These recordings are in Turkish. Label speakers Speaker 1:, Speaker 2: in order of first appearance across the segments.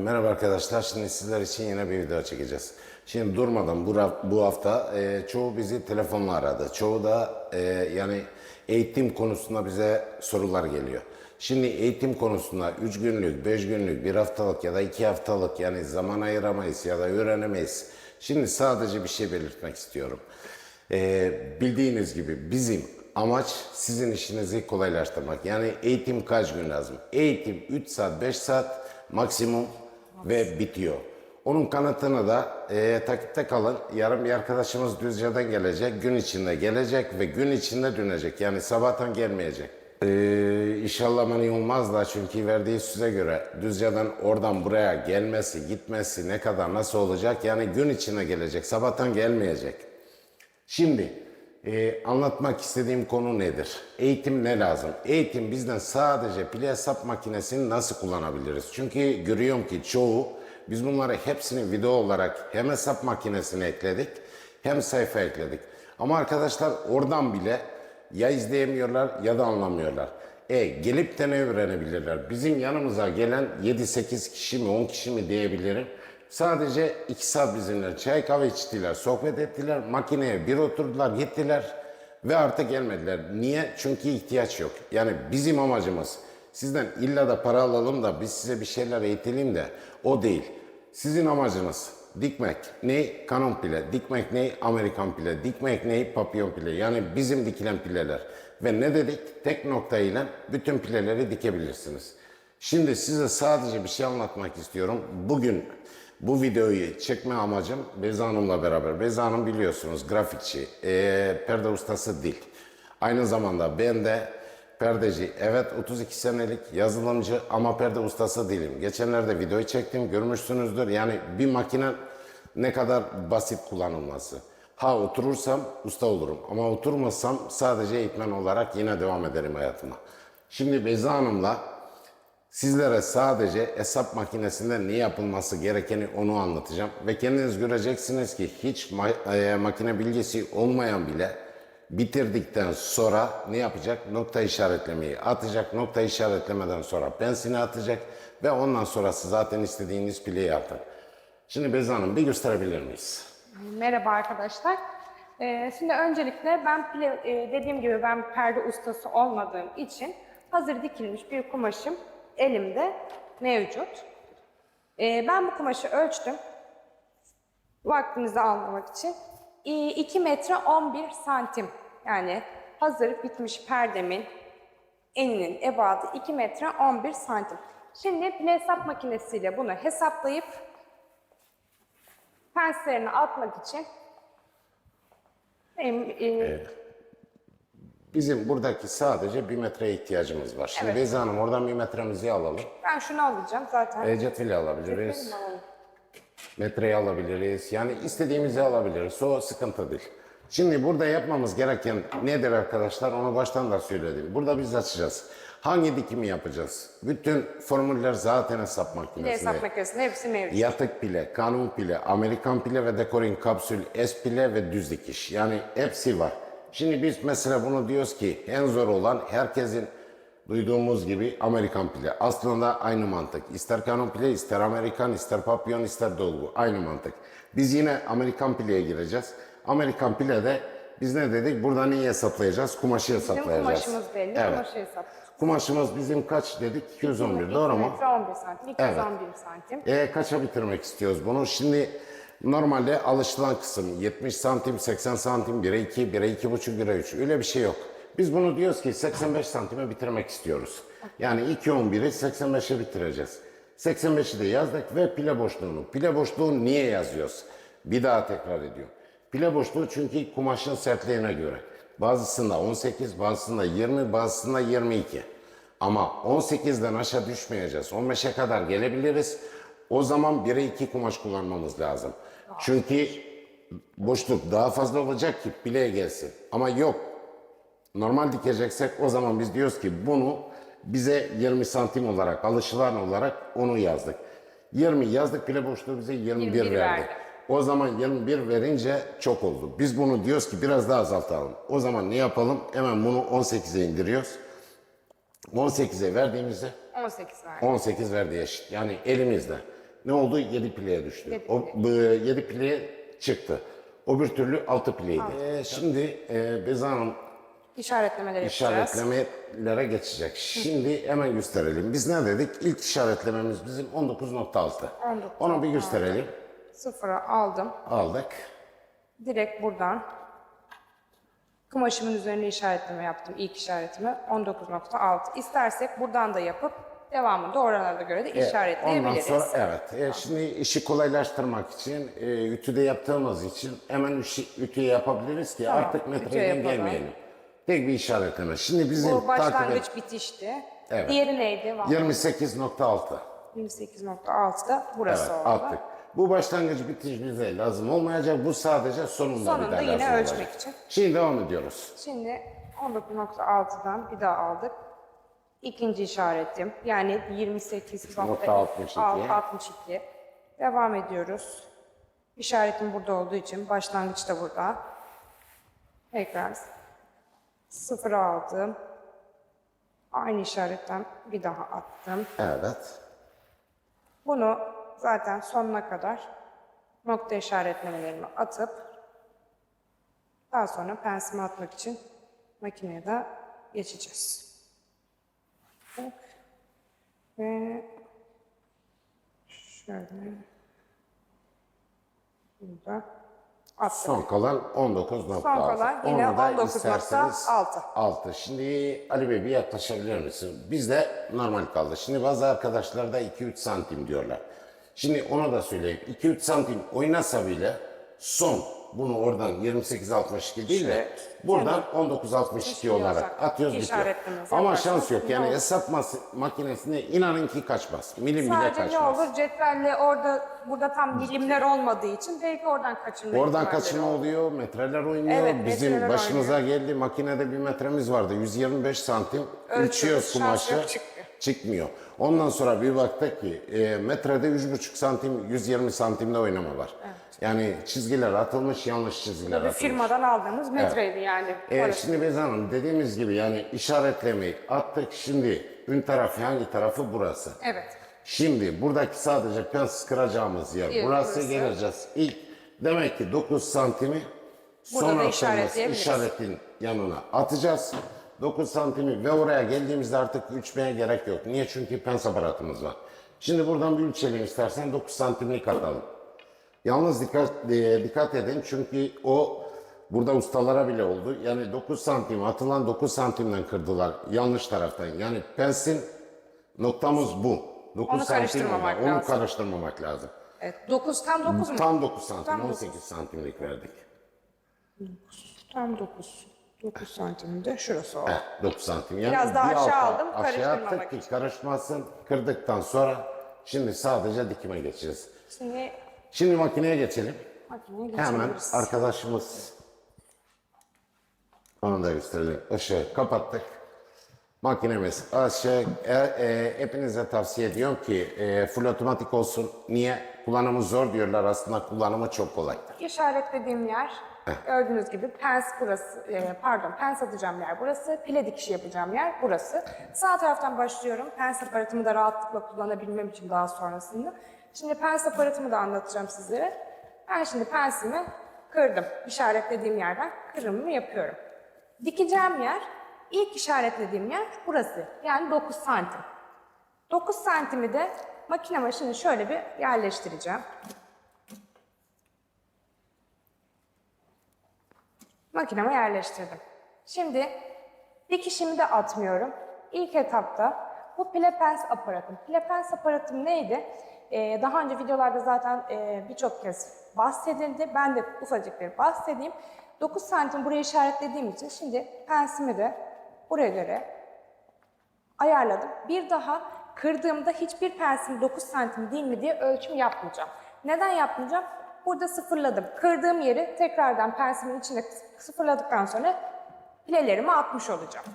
Speaker 1: merhaba arkadaşlar. Şimdi sizler için yine bir video çekeceğiz. Şimdi durmadan bu, bu hafta e, çoğu bizi telefonla aradı. Çoğu da e, yani eğitim konusunda bize sorular geliyor. Şimdi eğitim konusunda 3 günlük, 5 günlük, 1 haftalık ya da 2 haftalık yani zaman ayıramayız ya da öğrenemeyiz. Şimdi sadece bir şey belirtmek istiyorum. E, bildiğiniz gibi bizim amaç sizin işinizi kolaylaştırmak. Yani eğitim kaç gün lazım? Eğitim 3 saat, 5 saat maksimum ve bitiyor. Onun kanıtını da e, takipte kalın. Yarın bir arkadaşımız Düzce'den gelecek. Gün içinde gelecek ve gün içinde dönecek. Yani sabahtan gelmeyecek. Ee, inşallah mani olmaz da çünkü verdiği söze göre Düzce'den oradan buraya gelmesi, gitmesi ne kadar nasıl olacak? Yani gün içinde gelecek. Sabahtan gelmeyecek. Şimdi e, anlatmak istediğim konu nedir? Eğitim ne lazım? Eğitim bizden sadece pile hesap makinesini nasıl kullanabiliriz? Çünkü görüyorum ki çoğu biz bunları hepsini video olarak hem hesap makinesine ekledik hem sayfa ekledik. Ama arkadaşlar oradan bile ya izleyemiyorlar ya da anlamıyorlar. E gelip de ne öğrenebilirler? Bizim yanımıza gelen 7-8 kişi mi 10 kişi mi diyebilirim. Sadece iki saat bizimle çay kahve içtiler, sohbet ettiler, makineye bir oturdular, gittiler ve artık gelmediler. Niye? Çünkü ihtiyaç yok. Yani bizim amacımız sizden illa da para alalım da biz size bir şeyler eğitelim de o değil. Sizin amacınız dikmek ne? Kanon pile. Dikmek ne? Amerikan pile. Dikmek ne? Papyon pile. Yani bizim dikilen pileler. Ve ne dedik? Tek nokta ile bütün pileleri dikebilirsiniz. Şimdi size sadece bir şey anlatmak istiyorum. Bugün bu videoyu çekme amacım Beyza Hanım'la beraber. Beyza Hanım biliyorsunuz grafikçi, eee, perde ustası değil. Aynı zamanda ben de perdeci. Evet 32 senelik yazılımcı ama perde ustası değilim. Geçenlerde videoyu çektim görmüşsünüzdür. Yani bir makine ne kadar basit kullanılması. Ha oturursam usta olurum ama oturmazsam sadece eğitmen olarak yine devam ederim hayatıma. Şimdi Beyza Hanım'la Sizlere sadece hesap makinesinde ne yapılması gerekeni onu anlatacağım. Ve kendiniz göreceksiniz ki hiç e, makine bilgisi olmayan bile bitirdikten sonra ne yapacak? Nokta işaretlemeyi atacak. Nokta işaretlemeden sonra pensini atacak. Ve ondan sonrası zaten istediğiniz pileyi atın. Şimdi Beyza Hanım bir gösterebilir miyiz?
Speaker 2: Merhaba arkadaşlar. Ee, şimdi öncelikle ben pile, e, dediğim gibi ben perde ustası olmadığım için hazır dikilmiş bir kumaşım elimde mevcut. Ee, ben bu kumaşı ölçtüm. Vaktinizi almamak için. 2 metre 11 santim. Yani hazır bitmiş perdemin eninin ebadı 2 metre 11 santim. Şimdi pile hesap makinesiyle bunu hesaplayıp penslerini atmak için benim, e,
Speaker 1: Bizim buradaki sadece bir metreye ihtiyacımız var. Şimdi
Speaker 2: Evet.
Speaker 1: Beyza Hanım oradan bir metremizi alalım.
Speaker 2: ben şunu alacağım zaten.
Speaker 1: E, cetveli alabiliriz. Metreyi alabiliriz. Yani istediğimizi alabiliriz. O sıkıntı değil. Şimdi burada yapmamız gereken nedir arkadaşlar? Onu baştan da söyledim. Burada biz açacağız. Hangi dikimi yapacağız? Bütün formüller zaten hesap makinesinde.
Speaker 2: hesap makinesinde hepsi mevcut.
Speaker 1: Yatık pile, kanun pile, Amerikan pile ve dekorin kapsül, S pile ve düz dikiş. Yani hepsi var. Şimdi biz mesela bunu diyoruz ki en zor olan herkesin duyduğumuz gibi Amerikan pile. Aslında aynı mantık. İster kanun pile, ister Amerikan, ister papyon, ister dolgu. Aynı mantık. Biz yine Amerikan pileye gireceğiz. Amerikan pilede biz ne dedik? Burada neyi hesaplayacağız? Kumaşı
Speaker 2: Bizim
Speaker 1: hesaplayacağız.
Speaker 2: kumaşımız belli,
Speaker 1: Evet.
Speaker 2: kumaşı hesap.
Speaker 1: Kumaşımız bizim kaç dedik? 211 doğru mu?
Speaker 2: 2 metre 11 santim, 211 santim.
Speaker 1: E, kaça bitirmek istiyoruz bunu? Şimdi normalde alışılan kısım 70 santim, 80 santim, 1'e 2, 1'e 2,5, 1'e 3. Öyle bir şey yok. Biz bunu diyoruz ki 85 santime bitirmek istiyoruz. Yani 2.11'i 85'e bitireceğiz. 85'i de yazdık ve pile boşluğunu. Pile boşluğu niye yazıyoruz? Bir daha tekrar ediyorum. Pile boşluğu çünkü kumaşın sertliğine göre. Bazısında 18, bazısında 20, bazısında 22. Ama 18'den aşağı düşmeyeceğiz. 15'e kadar gelebiliriz. O zaman 1'e 2 kumaş kullanmamız lazım. Çünkü boşluk daha fazla olacak ki bileğe gelsin. Ama yok. Normal dikeceksek o zaman biz diyoruz ki bunu bize 20 santim olarak, alışılan olarak onu yazdık. 20 yazdık bile boşluğu bize 21,
Speaker 2: 21
Speaker 1: verdi.
Speaker 2: verdi.
Speaker 1: O zaman 21 verince çok oldu. Biz bunu diyoruz ki biraz daha azaltalım. O zaman ne yapalım? Hemen bunu 18'e indiriyoruz. 18'e verdiğimizde
Speaker 2: 18 verdi.
Speaker 1: 18 verdi eşit. Yani elimizde. Ne oldu? 7 pileye düştü.
Speaker 2: Yedi
Speaker 1: o bu 7 pileye çıktı. O bir türlü 6 pileydi. Ee, şimdi e, Beyza Hanım
Speaker 2: İşaretlemeleri
Speaker 1: işaretlemelere geçecek. Şimdi hemen gösterelim. Biz ne dedik? İlk işaretlememiz bizim 19.6. Onu bir gösterelim.
Speaker 2: Sıfıra aldım.
Speaker 1: Aldık.
Speaker 2: Direkt buradan kumaşımın üzerine işaretleme yaptım. İlk işaretimi 19.6. İstersek buradan da yapıp devamında oranlara göre de
Speaker 1: Ondan
Speaker 2: işaretleyebiliriz.
Speaker 1: sonra evet. E, şimdi işi kolaylaştırmak için e, ütüde yaptığımız için hemen işi, ütüye yapabiliriz ki
Speaker 2: Tamam,
Speaker 1: artık
Speaker 2: ütüye
Speaker 1: metreden
Speaker 2: yapalım.
Speaker 1: gelmeyelim. Tek bir işaretleme. Şimdi bizim
Speaker 2: Bu
Speaker 1: takip
Speaker 2: başlangıç bitişti.
Speaker 1: Evet.
Speaker 2: Diğeri neydi?
Speaker 1: 28.6.
Speaker 2: 28.6'da burası
Speaker 1: Evet,
Speaker 2: oldu.
Speaker 1: attık. Bu başlangıç bitiş bize lazım olmayacak. Bu sadece sonunda,
Speaker 2: Sonunda
Speaker 1: bir daha
Speaker 2: yine
Speaker 1: lazım
Speaker 2: ölçmek
Speaker 1: olacak.
Speaker 2: için.
Speaker 1: Şimdi devam ediyoruz.
Speaker 2: Şimdi 19.6'dan bir daha aldık. İkinci işaretim yani 28.62 62. Devam ediyoruz. İşaretim burada olduğu için başlangıç da burada. Tekrar sıfır aldım. Aynı işaretten bir daha attım.
Speaker 1: Evet.
Speaker 2: Bunu zaten sonuna kadar nokta işaretlemelerimi atıp daha sonra pensimi atmak için makineye de geçeceğiz. Ve şöyle burada attım.
Speaker 1: Son kalan 19.6.
Speaker 2: Son kalan yine
Speaker 1: Onu da
Speaker 2: 19.6.
Speaker 1: isterseniz 6. Şimdi Ali Bey bir yaklaşabilir misin? Bizde normal kaldı. Şimdi bazı arkadaşlar da 2-3 santim diyorlar. Şimdi ona da söyleyeyim. 2-3 santim oynasa bile son bunu oradan 28.62 değil de buradan 19.62 olarak
Speaker 2: yazacak.
Speaker 1: atıyoruz bitiyor. Ama şans yok. Yani
Speaker 2: olur?
Speaker 1: hesap mas- makinesinde inanın ki kaçmaz. Milim bile
Speaker 2: Sadece
Speaker 1: kaçmaz.
Speaker 2: ne olur cetvelle orada burada tam milimler olmadığı için belki oradan kaçırma
Speaker 1: Oradan
Speaker 2: ihtimalleri
Speaker 1: kaçırma
Speaker 2: olur.
Speaker 1: oluyor, metreler oynuyor.
Speaker 2: Evet,
Speaker 1: Bizim
Speaker 2: metreler
Speaker 1: başımıza geldi. Makinede bir metremiz vardı. 125 santim.
Speaker 2: Ölçüyoruz,
Speaker 1: Ölçüyoruz
Speaker 2: şans
Speaker 1: kumaşı.
Speaker 2: yok, çıkmıyor.
Speaker 1: Çıkmıyor. Ondan sonra bir baktık ki e, metrede 3,5 santim, 120 santimde oynama var. Yani çizgiler atılmış, yanlış çizgiler
Speaker 2: Bir
Speaker 1: atılmış.
Speaker 2: firmadan aldığımız metreydi yani.
Speaker 1: E, şimdi Beyza Hanım dediğimiz gibi yani işaretlemeyi attık. Şimdi ön tarafı hangi tarafı burası?
Speaker 2: Evet.
Speaker 1: Şimdi buradaki sadece pens kıracağımız yer. Burası
Speaker 2: burası.
Speaker 1: geleceğiz. İlk demek ki 9 santimi
Speaker 2: Burada
Speaker 1: son attığımız işaretin yanına atacağız. 9 santimi ve oraya geldiğimizde artık ölçmeye gerek yok. Niye? Çünkü pens aparatımız var. Şimdi buradan bir ölçelim istersen 9 santimlik atalım. Yalnız dikkat e, dikkat edin çünkü o burada ustalara bile oldu. Yani 9 santim atılan 9 santimden kırdılar yanlış taraftan. Yani pensin noktamız bu. 9
Speaker 2: Onu
Speaker 1: santim
Speaker 2: karıştırmamak
Speaker 1: orada. Onu
Speaker 2: lazım.
Speaker 1: karıştırmamak lazım.
Speaker 2: Evet. 9 tam 9 mu?
Speaker 1: Tam 9 santim,
Speaker 2: Tam
Speaker 1: 18 santimlik verdik.
Speaker 2: Tam 9. 9 santim de şurası oldu.
Speaker 1: Heh, 9 santim. Yani
Speaker 2: Biraz daha aşağı aldım,
Speaker 1: aşağı
Speaker 2: karıştırmamak
Speaker 1: attık ki
Speaker 2: için.
Speaker 1: karışmasın. Kırdıktan sonra şimdi sadece dikime geçeceğiz.
Speaker 2: Şimdi
Speaker 1: Şimdi makineye geçelim.
Speaker 2: makineye
Speaker 1: Hemen
Speaker 2: geçebiliriz.
Speaker 1: arkadaşımız onu da gösterelim. Işığı kapattık. Makinemiz aşağı. E, e, hepinize tavsiye ediyorum ki e, full otomatik olsun. Niye? Kullanımı zor diyorlar. Aslında kullanımı çok kolay.
Speaker 2: İşaretlediğim yer gördüğünüz gibi pens burası, e, pardon pens atacağım yer burası, pile dikişi yapacağım yer burası. Sağ taraftan başlıyorum. Pens aparatımı da rahatlıkla kullanabilmem için daha sonrasında. Şimdi pens aparatımı da anlatacağım sizlere. Ben şimdi pensimi kırdım. İşaretlediğim yerden kırımımı yapıyorum. Dikeceğim yer, ilk işaretlediğim yer burası. Yani 9 santim. 9 santimi de makine başına şöyle bir yerleştireceğim. Makineme yerleştirdim. Şimdi dikişimi de atmıyorum. İlk etapta bu plepens aparatım. Plepens aparatım neydi? Ee, daha önce videolarda zaten e, birçok kez bahsedildi. Ben de ufacık bir bahsedeyim. 9 santim buraya işaretlediğim için şimdi pensimi de buraya göre ayarladım. Bir daha kırdığımda hiçbir pensim 9 santim değil mi diye ölçüm yapmayacağım. Neden yapmayacağım? Burada sıfırladım. Kırdığım yeri tekrardan pensimin içine sıfırladıktan sonra pilelerimi atmış olacağım.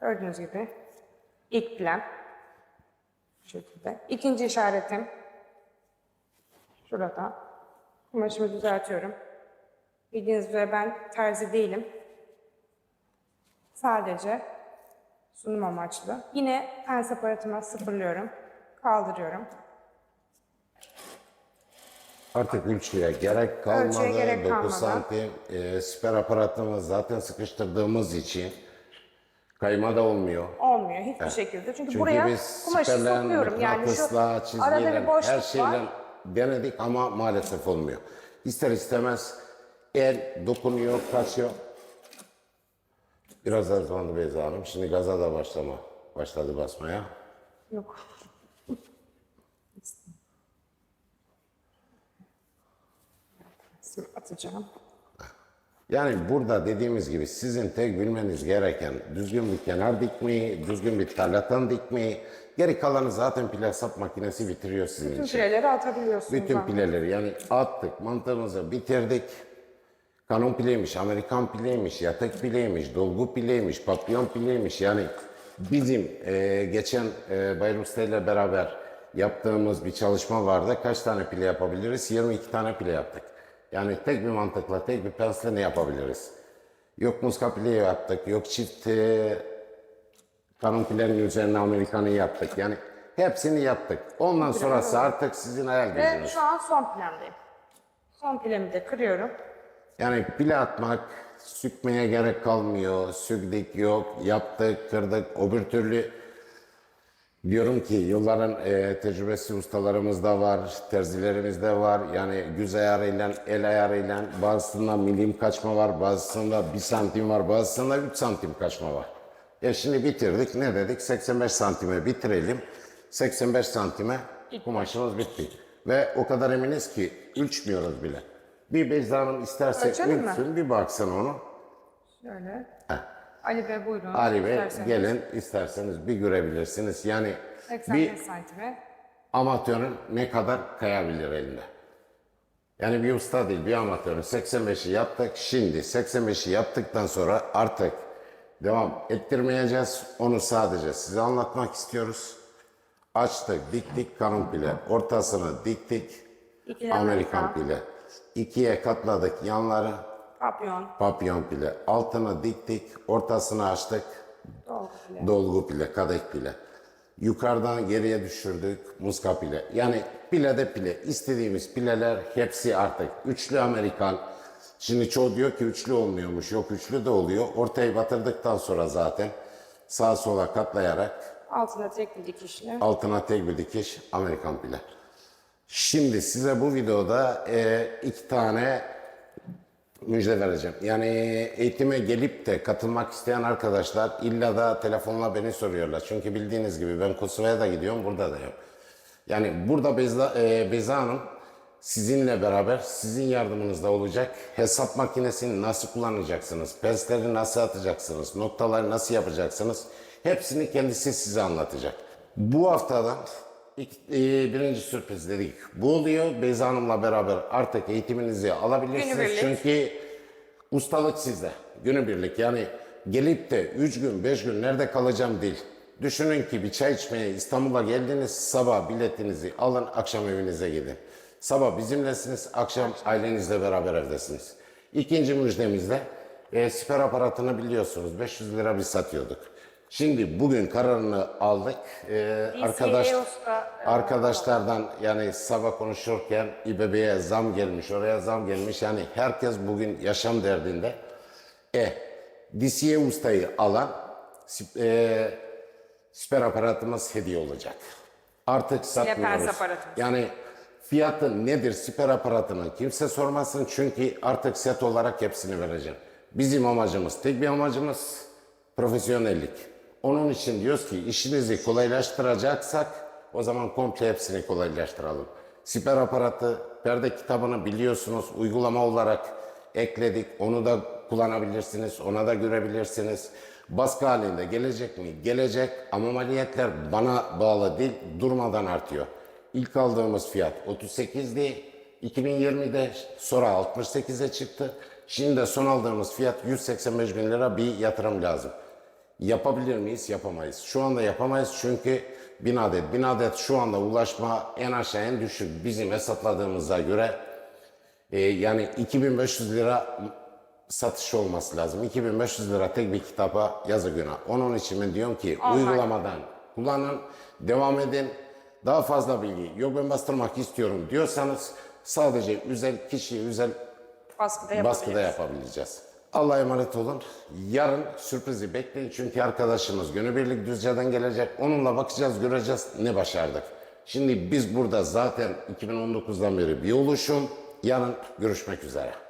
Speaker 2: Gördüğünüz gibi ilk pilem bu şekilde. İkinci işaretim şurada. Kumaşımı düzeltiyorum. Bildiğiniz üzere ben terzi değilim. Sadece Sunum amaçlı. Yine pens aparatıma sıfırlıyorum. Kaldırıyorum.
Speaker 1: Artık ölçüye gerek kalmadı.
Speaker 2: Ölçüye gerek
Speaker 1: 9
Speaker 2: kalmadı.
Speaker 1: santim e, siper aparatımız zaten sıkıştırdığımız için kayma da olmuyor.
Speaker 2: Olmuyor hiçbir şekilde. Çünkü,
Speaker 1: Çünkü
Speaker 2: buraya kumaşı sokuyorum. Yani şu arada bir boşluk
Speaker 1: her şeyle
Speaker 2: var.
Speaker 1: denedik ama maalesef olmuyor. İster istemez el dokunuyor, kaçıyor. Biraz zamandı Beyza Hanım. Şimdi gaza da başlama. Başladı basmaya.
Speaker 2: Yok. Atacağım.
Speaker 1: Yani burada dediğimiz gibi sizin tek bilmeniz gereken düzgün bir kenar dikmeyi, düzgün bir tarlatan dikmeyi, geri kalanı zaten plasap makinesi bitiriyor sizin
Speaker 2: Bütün
Speaker 1: için.
Speaker 2: pireleri atabiliyorsunuz.
Speaker 1: Bütün
Speaker 2: ama.
Speaker 1: pileleri yani attık, mantığımızı bitirdik. Kanon pileymiş, Amerikan pileymiş, yatak pileymiş, dolgu pileymiş, papyon pileymiş. Yani bizim e, geçen e, Bayram ile beraber yaptığımız bir çalışma vardı. Kaç tane pile yapabiliriz? 22 tane pile yaptık. Yani tek bir mantıkla, tek bir pensle ne yapabiliriz? Yok muska pile yaptık, yok çift e, Kanon pilerin üzerine Amerikan'ı yaptık. Yani hepsini yaptık. Ondan sonrası artık sizin hayal
Speaker 2: Ve
Speaker 1: gücünüz.
Speaker 2: şu an son plandayım. Son pilemi de kırıyorum.
Speaker 1: Yani pile atmak, sükmeye gerek kalmıyor. Süktük yok, yaptık, kırdık. O bir türlü diyorum ki yılların e, tecrübesi ustalarımız da var, terzilerimiz de var. Yani göz ayarıyla, el ayarıyla bazısında milim kaçma var, bazısında bir santim var, bazısında 3 santim kaçma var. Ya şimdi bitirdik. Ne dedik? 85 santime bitirelim. 85 santime kumaşımız bitti. Ve o kadar eminiz ki ölçmüyoruz bile. Bir Beyza Hanım isterse ölçsün, bir baksın onu.
Speaker 2: Şöyle. Ali Bey buyurun.
Speaker 1: Ali Bey
Speaker 2: İsterseniz.
Speaker 1: gelin isterseniz bir görebilirsiniz. Yani
Speaker 2: 85
Speaker 1: bir
Speaker 2: santime.
Speaker 1: amatörün ne kadar kayabilir elinde. Yani bir usta değil bir amatörün 85'i yaptık. Şimdi 85'i yaptıktan sonra artık devam ettirmeyeceğiz. Onu sadece size anlatmak istiyoruz. Açtık, diktik kanun pile. Ortasını diktik.
Speaker 2: İkili
Speaker 1: Amerikan
Speaker 2: Amerikan.
Speaker 1: pile. İkiye katladık yanları.
Speaker 2: Papyon.
Speaker 1: Papyon pile. Altını diktik. Ortasını açtık.
Speaker 2: Dolgu pile.
Speaker 1: Dolgu pile, kadeh pile. Yukarıdan geriye düşürdük muska pile. Yani pile de pile. İstediğimiz pileler hepsi artık. Üçlü Amerikan. Şimdi çoğu diyor ki üçlü olmuyormuş. Yok üçlü de oluyor. Ortayı batırdıktan sonra zaten sağa sola katlayarak
Speaker 2: Altına tek bir dikişli.
Speaker 1: altına tek bir dikiş Amerikan pile. Şimdi size bu videoda e, iki tane müjde vereceğim. Yani eğitime gelip de katılmak isteyen arkadaşlar illa da telefonla beni soruyorlar. Çünkü bildiğiniz gibi ben Kosova'ya da gidiyorum, burada da yok. Yani burada Beyza, e, Beyza Hanım sizinle beraber sizin yardımınızda olacak. Hesap makinesini nasıl kullanacaksınız? Pensleri nasıl atacaksınız? Noktaları nasıl yapacaksınız? Hepsini kendisi size anlatacak. Bu haftadan birinci sürpriz dedik. Bu oluyor. Beyza Hanım'la beraber artık eğitiminizi alabilirsiniz.
Speaker 2: Günübirlik.
Speaker 1: Çünkü ustalık sizde. Günübirlik yani gelip de 3 gün 5 gün nerede kalacağım değil. Düşünün ki bir çay içmeye İstanbul'a geldiniz sabah biletinizi alın akşam evinize gidin. Sabah bizimlesiniz akşam ailenizle beraber evdesiniz. İkinci müjdemizde e, siper aparatını biliyorsunuz 500 lira biz satıyorduk. Şimdi bugün kararını aldık. E, arkadaş
Speaker 2: e,
Speaker 1: arkadaşlardan yani sabah konuşurken İBB'ye zam gelmiş, oraya zam gelmiş. Yani herkes bugün yaşam derdinde. E, DCE ustayı alan e, siper aparatımız hediye olacak. Artık satmıyoruz. Yani fiyatı nedir siper aparatının kimse sormasın çünkü artık set olarak hepsini vereceğim. Bizim amacımız, tek bir amacımız profesyonellik. Onun için diyoruz ki işinizi kolaylaştıracaksak o zaman komple hepsini kolaylaştıralım. Siper aparatı, perde kitabını biliyorsunuz uygulama olarak ekledik. Onu da kullanabilirsiniz, ona da görebilirsiniz. Baskı halinde gelecek mi? Gelecek ama maliyetler bana bağlı değil, durmadan artıyor. İlk aldığımız fiyat 38'di. 2020'de sonra 68'e çıktı. Şimdi de son aldığımız fiyat 185 bin lira bir yatırım lazım. Yapabilir miyiz? Yapamayız. Şu anda yapamayız çünkü bin adet. Bin adet şu anda ulaşma en aşağı en düşük bizim hesapladığımıza göre e, yani 2500 lira satışı olması lazım. 2500 lira tek bir kitaba yazı günah. Onun için ben diyorum ki
Speaker 2: Online.
Speaker 1: uygulamadan kullanın, devam edin. Daha fazla bilgi, yok ben bastırmak istiyorum diyorsanız sadece özel kişiye özel
Speaker 2: Baskıda
Speaker 1: baskıda yapabileceğiz. Allah'a emanet olun. Yarın sürprizi bekleyin çünkü arkadaşımız günübirlik Düzce'den gelecek. Onunla bakacağız, göreceğiz ne başardık. Şimdi biz burada zaten 2019'dan beri bir oluşum. Yarın görüşmek üzere.